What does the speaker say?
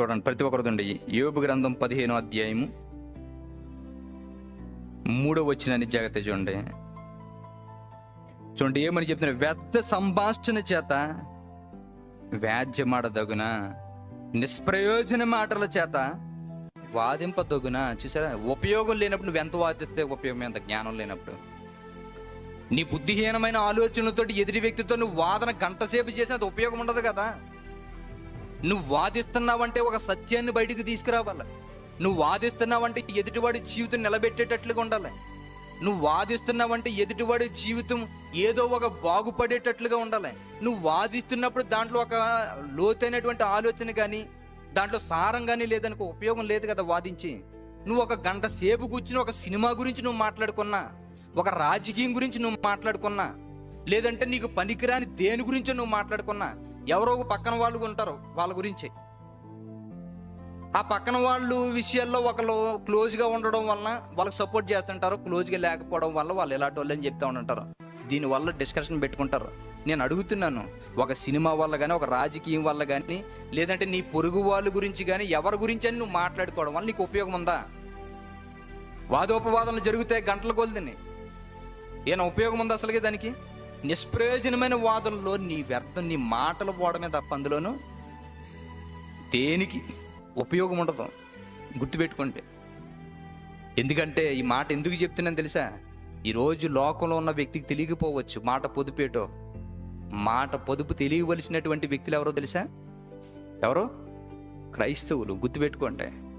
చూడండి ప్రతి ఒక్కరిదండి యోబు గ్రంథం పదిహేను అధ్యాయము మూడో వచ్చిన జాగ్రత్త చూడండి. చూడండి ఏమని చెప్తున్నారు? వ్యర్థ సంభాషణ చేత వ్యాజ్యమాడదగున? నిష్ప్రయోజన మాటల చేత వాదింపదగున? చూసారా? ఉపయోగం లేనప్పుడు నువ్వు ఎంత వాదిస్తే ఉపయోగం ఎంత జ్ఞానం లేనప్పుడు. నీ బుద్ధిహీనమైన ఆలోచనలతో ఎదుటి వ్యక్తితో నువ్వు వాదన గంటసేపు సేపు అది ఉపయోగం ఉండదు కదా? నువ్వు వాదిస్తున్నావంటే ఒక సత్యాన్ని బయటికి తీసుకురావాలి. నువ్వు వాదిస్తున్నావంటే ఎదుటివాడి జీవితం నిలబెట్టేటట్లుగా ఉండాలి. నువ్వు వాదిస్తున్నావంటే ఎదుటివాడి జీవితం ఏదో ఒక బాగుపడేటట్లుగా ఉండాలి. నువ్వు వాదిస్తున్నప్పుడు దాంట్లో ఒక లోతైనటువంటి ఆలోచన కానీ దాంట్లో సారం కానీ లేదనుకో ఉపయోగం లేదు కదా వాదించి. నువ్వు ఒక గంట సేపు కూర్చుని ఒక సినిమా గురించి నువ్వు మాట్లాడుకున్నా ఒక రాజకీయం గురించి నువ్వు మాట్లాడుకున్నా లేదంటే నీకు పనికిరాని దేని గురించో నువ్వు మాట్లాడుకున్నా ఎవరో ఒక పక్కన వాళ్ళు ఉంటారు వాళ్ళ గురించి. ఆ పక్కన వాళ్ళు విషయాల్లో ఒకళ్ళు క్లోజ్గా ఉండడం వలన వాళ్ళకి సపోర్ట్ చేస్తుంటారు క్లోజ్గా లేకపోవడం వల్ల వాళ్ళు ఎలాంటి వాళ్ళు అని చెప్తూ ఉంటారు దీనివల్ల డిస్కషన్ పెట్టుకుంటారు. నేను అడుగుతున్నాను ఒక సినిమా వల్ల కానీ ఒక రాజకీయం వల్ల కానీ లేదంటే నీ పొరుగు వాళ్ళ గురించి కానీ ఎవరి గురించి అని నువ్వు మాట్లాడుకోవడం వల్ల నీకు ఉపయోగం ఉందా? వాదోపవాదనలు జరిగితే గంటల కొలిదిని. ఏమైనా ఉపయోగం ఉందా అసలుగా దానికి? నిష్ప్రయోజనమైన వాదనలో నీ వ్యర్థం నీ మాటలు పోవడమే తప్ప అందులోనూ దేనికి ఉపయోగం ఉండదు. గుర్తుపెట్టుకుంటే ఎందుకంటే ఈ మాట ఎందుకు చెప్తున్నాను తెలుసా? ఈరోజు లోకంలో ఉన్న వ్యక్తికి తెలియకపోవచ్చు మాట పొదుపేటో. మాట పొదుపు తెలియవలసినటువంటి వ్యక్తులు ఎవరో తెలుసా? ఎవరు? క్రైస్తవులు. గుర్తుపెట్టుకోండి.